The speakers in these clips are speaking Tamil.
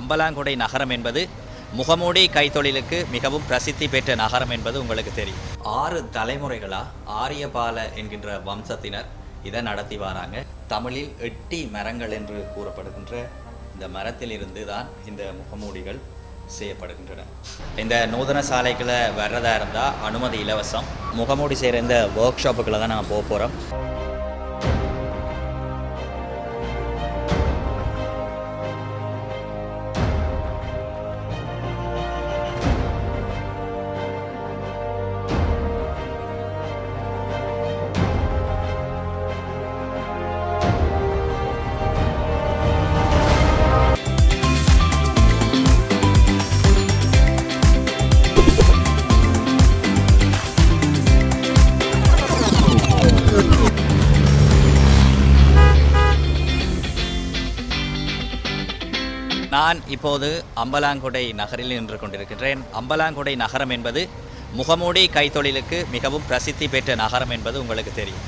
அம்பலாங்குடை நகரம் என்பது முகமூடி கைத்தொழிலுக்கு மிகவும் பிரசித்தி பெற்ற நகரம் என்பது உங்களுக்கு தெரியும். ஆறு தலைமுறைகளா ஆரியபால என்கின்ற வம்சத்தினர் இதை நடத்தி வராங்க. தமிழில் எட்டி மரங்கள் என்று கூறப்படுகின்ற இந்த மரத்திலிருந்து தான் இந்த முகமூடிகள் செய்யப்படுகின்றன. இந்த நூதன சாலைகளை வர்றதா இருந்தால் அனுமதி இலவசம். முகமூடி செய்கிற இந்த ஒர்க் ஷாப்புக்களை தான் நாங்கள் போக போகிறோம் நான் இப்போது அம்பலாங்குடை நகரில் நின்று கொண்டிருக்கின்றேன். அம்பலாங்குடை நகரம் என்பது முகமூடி கைத்தொழிலுக்கு மிகவும் பிரசித்தி பெற்ற நகரம் என்பது உங்களுக்கு தெரியும்.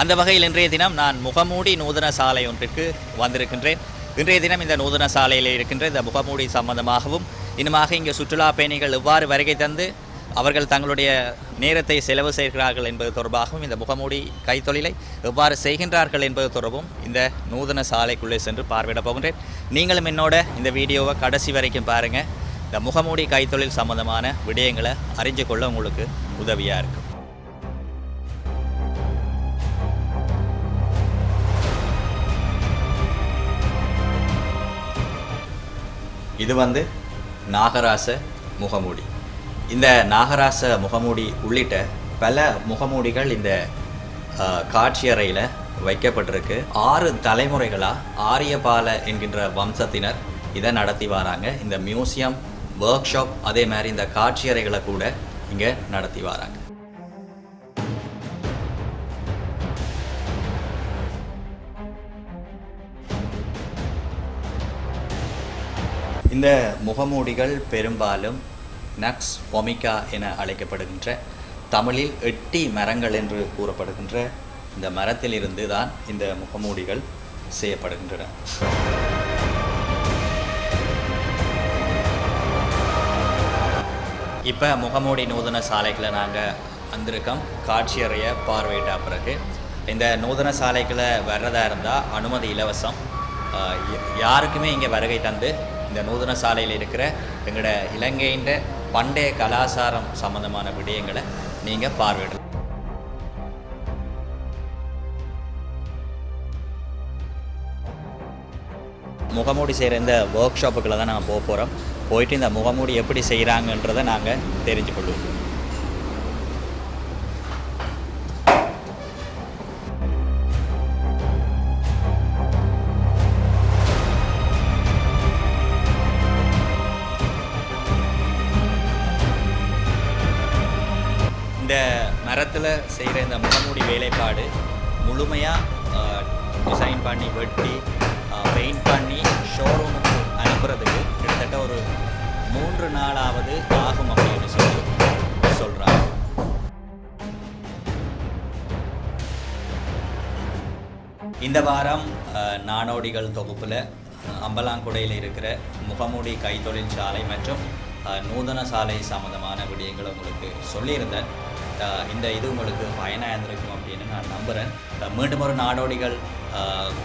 அந்த வகையில் இன்றைய தினம் நான் முகமூடி நூதன சாலை ஒன்றிற்கு வந்திருக்கின்றேன். இன்றைய தினம் இந்த நூதன சாலையில் இருக்கின்ற இந்த முகமூடி சம்பந்தமாகவும் இன்னுமாக இங்கே சுற்றுலா பயணிகள் எவ்வாறு வருகை தந்து அவர்கள் தங்களுடைய நேரத்தை செலவு செய்கிறார்கள் என்பது தொடர்பாகவும் இந்த முகமூடி கைத்தொழிலை எவ்வாறு செய்கின்றார்கள் என்பது தொடர்பும் இந்த நூதன சாலைக்குள்ளே சென்று பார்வையிட போகின்றேன். நீங்களும் என்னோட இந்த வீடியோவை கடைசி வரைக்கும் பாருங்கள் இந்த முகமூடி கைத்தொழில் சம்பந்தமான விடயங்களை அறிஞ்சு கொள்ள உங்களுக்கு உதவியாக இருக்கும். இது வந்து நாகராச முகமூடி. இந்த நாகராச முகமூடி உள்ளிட்ட பல முகமூடிகள் இந்த காட்சியறையில் வைக்கப்பட்டிருக்கு. ஆறு தலைமுறைகளாக ஆரியபால என்கின்ற வம்சத்தினர் இதை நடத்தி வராங்க. இந்த மியூசியம் ஒர்க் ஷாப் அதே மாதிரி இந்த காட்சியறைகளை கூட இங்கே நடத்தி வராங்க. இந்த முகமூடிகள் பெரும்பாலும் நக்ஸ் ஒமிகா என அழைக்கப்படுகின்ற தமிழில் எட்டி மரங்கள் என்று கூறப்படுகின்ற இந்த மரத்திலிருந்து தான் இந்த முகமூடிகள் செய்யப்படுகின்றன. இப்போ முகமூடி நூதன சாலைகளை நாங்கள் வந்திருக்கோம். காட்சியறைய பார்வையிட்ட பிறகு இந்த நூதன சாலைகளை வர்றதா இருந்தால் அனுமதி இலவசம். யாருக்குமே இங்கே வருகை தந்து இந்த நூதன சாலையில் இருக்கிற எங்களோட இலங்கையின் பண்டைய கலாச்சாரம் சம்பந்தமான விடயங்களை நீங்கள் பார்வையிடலாம். முகமூடி செய்கிற இந்த ஒர்க் ஷாப்புக்குள்ள தான் நாங்கள் போக போகிறோம் போயிட்டு இந்த முகமூடி எப்படி செய்கிறாங்கன்றதை நாங்கள் தெரிஞ்சு கொள்வோம் மரத்தில் செய்கிற இந்த முகமூடி வேலைப்பாடு முழுமையாக டிசைன் பண்ணி வெட்டி பெயிண்ட் பண்ணி ஷோரூமுக்கு அனுப்புறதுக்கு கிட்டத்தட்ட ஒரு மூன்று நாளாவது ஆகும் அப்படின்னு சொல்லி சொல்கிறாங்க இந்த வாரம் நாடோடிகள் தொகுப்பில் அம்பலாங்குடையில் இருக்கிற முகமூடி கைத்தொழில் சாலை மற்றும் அஹ், நூதன சாலை சம்மந்தமான விடயங்களை உங்களுக்கு சொல்லியிருந்தேன். இந்த இது உங்களுக்கு பயனாக இருந்திருக்கும் அப்படின்னு நான் நம்புகிறேன் மீண்டும் ஒரு நாடோடிகள்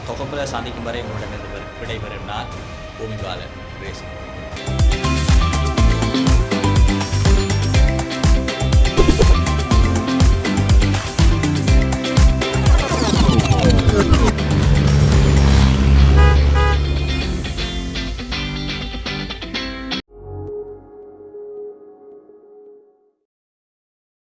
தொகுப்பில் சந்திக்கும் வரை உங்களுடன் விடைபெறும் நான் பூமிபாலன். பேசுகிறேன்